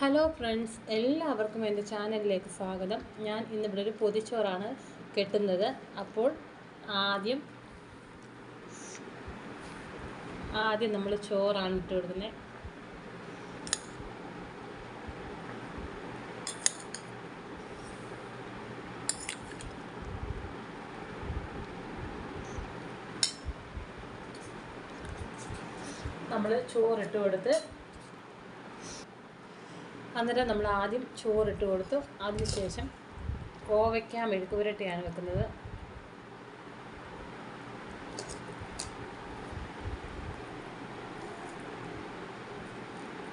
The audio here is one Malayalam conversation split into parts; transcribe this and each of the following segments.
ഹലോ ഫ്രണ്ട്സ് എല്ലാവർക്കും എന്റെ ചാനലിലേക്ക് സ്വാഗതം. ഞാൻ ഇന്നിവിടെ ഒരു പൊതിച്ചോറാണ് കെട്ടുന്നത്. അപ്പോൾ ആദ്യം ആദ്യം നമ്മൾ ചോറാണ് ഇട്ട് കൊടുക്കുന്നത്. നമ്മൾ ചോറിട്ട് കൊടുത്ത് അന്നേരം നമ്മൾ ആദ്യം ചോറിട്ട് കൊടുത്തു. അതിനുശേഷം കോവയ്ക്ക മെഴുക്ക് പുരട്ടിയാണ് വെക്കുന്നത്.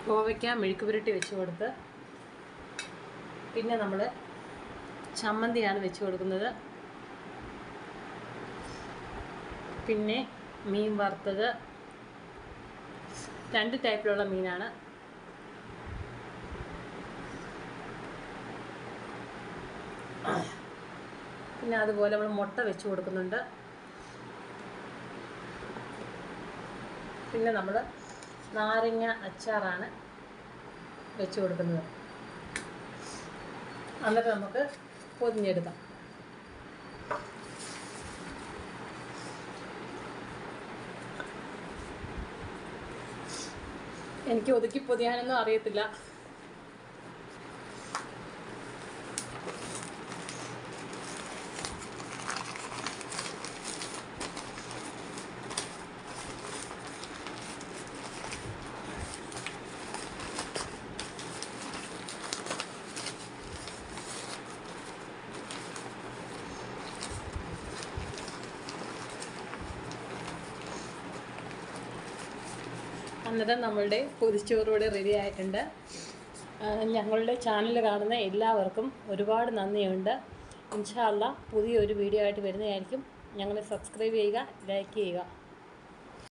കോവയ്ക്ക മെഴുക്ക് പുരട്ടി വെച്ച് കൊടുത്ത് പിന്നെ നമ്മൾ ചമ്മന്തിയാണ് വെച്ച് കൊടുക്കുന്നത്. പിന്നെ മീൻ വറുത്തത്. രണ്ട് ടൈപ്പിലുള്ള മീനാണ്. പിന്നെ അതുപോലെ നമ്മൾ മുട്ട വെച്ച് കൊടുക്കുന്നുണ്ട്. പിന്നെ നമ്മൾ നാരങ്ങ അച്ചാറാണ് വെച്ച് കൊടുക്കുന്നത്. എന്നിട്ട് നമുക്ക് പൊതിഞ്ഞെടുക്കാം. എനിക്ക് ഒതുക്കി പൊതിയാനൊന്നും അറിയത്തില്ല. അന്നേരം നമ്മളുടെ പൊതിച്ചോറ് ഇവിടെ റെഡി ആയിട്ടുണ്ട് ഞങ്ങളുടെ ചാനൽ കാണുന്ന എല്ലാവർക്കും ഒരുപാട് നന്ദിയുണ്ട്. ഇൻഷാല്ല പുതിയൊരു വീഡിയോ ആയിട്ട് വരുന്നതായിരിക്കും. ഞങ്ങളെ സബ്സ്ക്രൈബ് ചെയ്യുക ലൈക്ക് ചെയ്യുക.